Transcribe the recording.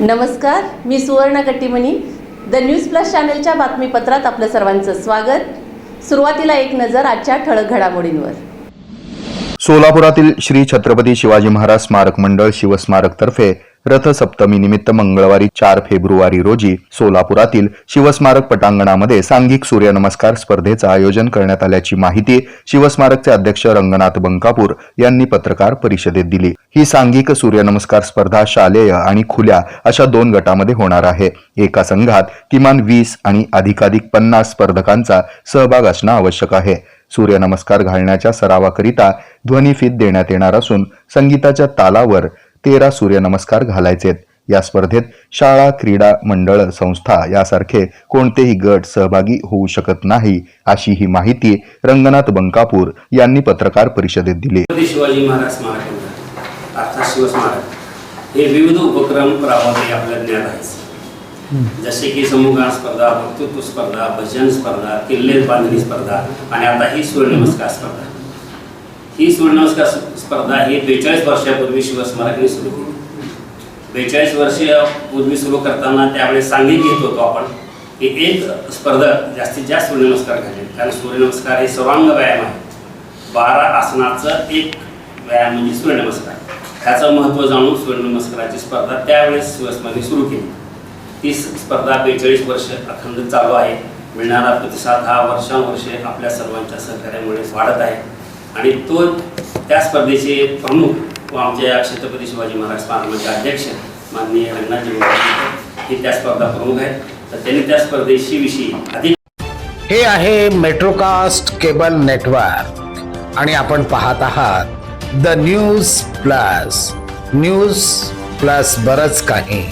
नमस्कार मी Suvarna Kattimani the news plus चॅनलच्या बातमीपत्रात आपलं सर्वांचं स्वागत. सुरुवातीला एक नजर आजच्या ठळक घडामोडींवर. सोलापुरातील श्री छत्रपती शिवाजी महाराज स्मारक मंडळ शिवस्मारक तर्फे रथसप्तमी निमित्त मंगळवारी चार फेब्रुवारी रोजी सोलापुरातील शिवस्मारक पटांगणामध्ये सांघिक सूर्यनमस्कार स्पर्धेचं आयोजन करण्यात आल्याची माहिती शिवस्मारकचे अध्यक्ष रंगनाथ बंकापूर यांनी पत्रकार परिषदेत दिली. ही सांघिक सूर्यनमस्कार स्पर्धा शालेय आणि खुल्या अशा दोन गटामध्ये होणार आहे. एका संघात किमान वीस आणि अधिकाधिक पन्नास स्पर्धकांचा सहभाग असणं आवश्यक आहे. सूर्यनमस्कार घालण्याच्या सरावाकरिता ध्वनिफीत देण्यात येणार असून संगीताच्या तालावर तेरा सूर्यनमस्कार घालायचेत. या स्पर्धेत शाळा क्रीडा मंडळ संस्था यासारखे कोणतेही गट सहभागी होऊ शकत नाही अशी ही माहिती रंगनाथ बंकापूर यांनी पत्रकार परिषदेत दिली. शिवाजी महाराज स्मारक अर्थात शिवस्मारक हे विविध उपक्रम राबवते आपल्या ज्ञात आहे जसे की समूहगान स्पर्धा वक्तृत्व स्पर्धा भजन स्पर्धा किल्ले बांधणी स्पर्धा आणि आता ही सूर्यनमस्कार स्पर्धा. ही सूर्यनमस्कार स्पर्धा ही बेचाळीस वर्षापूर्वी शिवस्मारकाने सुरू केली. बेचाळीस वर्षापूर्वी सुरू करताना त्यावेळेस सांगित घेत होतो आपण की एक स्पर्धक जास्तीत जास्त सूर्यनमस्कार घालेल कारण सूर्यनमस्कार हे सर्वांग व्यायाम आहे. बारा आसनाचं एक व्यायाम म्हणजे सूर्यनमस्कार. ह्याचं महत्त्व जाणून सूर्यनमस्काराची स्पर्धा त्यावेळेस शिवस्माने सुरू केली. ती स्पर्धा बेचाळीस वर्ष अखंड चालू आहे. मिळणारा प्रतिसाद हा वर्षानुवर्षे आपल्या सर्वांच्या सहकार्यामुळे वाढत आहे. आणि तो त्या स्पर्धेचे प्रमुख व आमच्या छत्रपती शिवाजी महाराज स्मारकाचे अध्यक्ष माननीय रंगनाथजी हे त्या स्पर्धा प्रमुख आहेत. तर त्यांनी त्या स्पर्धेशी विषयी अधिक हे आहे मेट्रोकास्ट केबल नेटवर्क. आणि आपण पाहत आहात the news plus. News plus बरंच काही.